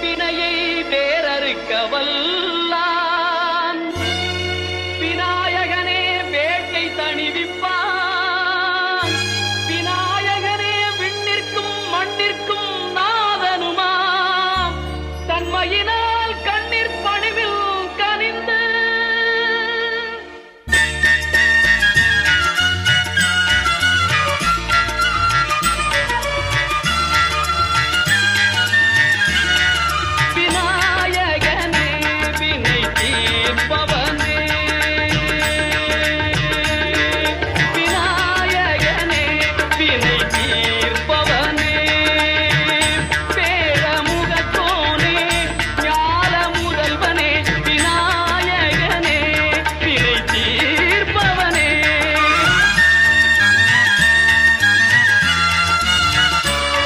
பிணையை வேறறுக்க வல்லான் விநாயகனே வேட்டை தணிவிப்பான். விநாயகனே விண்ணிற்கும் மண்ணிற்கும் நாதனுமா தன்மையினால் கண்ணீர் பணிவில் கனிந்து.